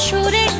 shooting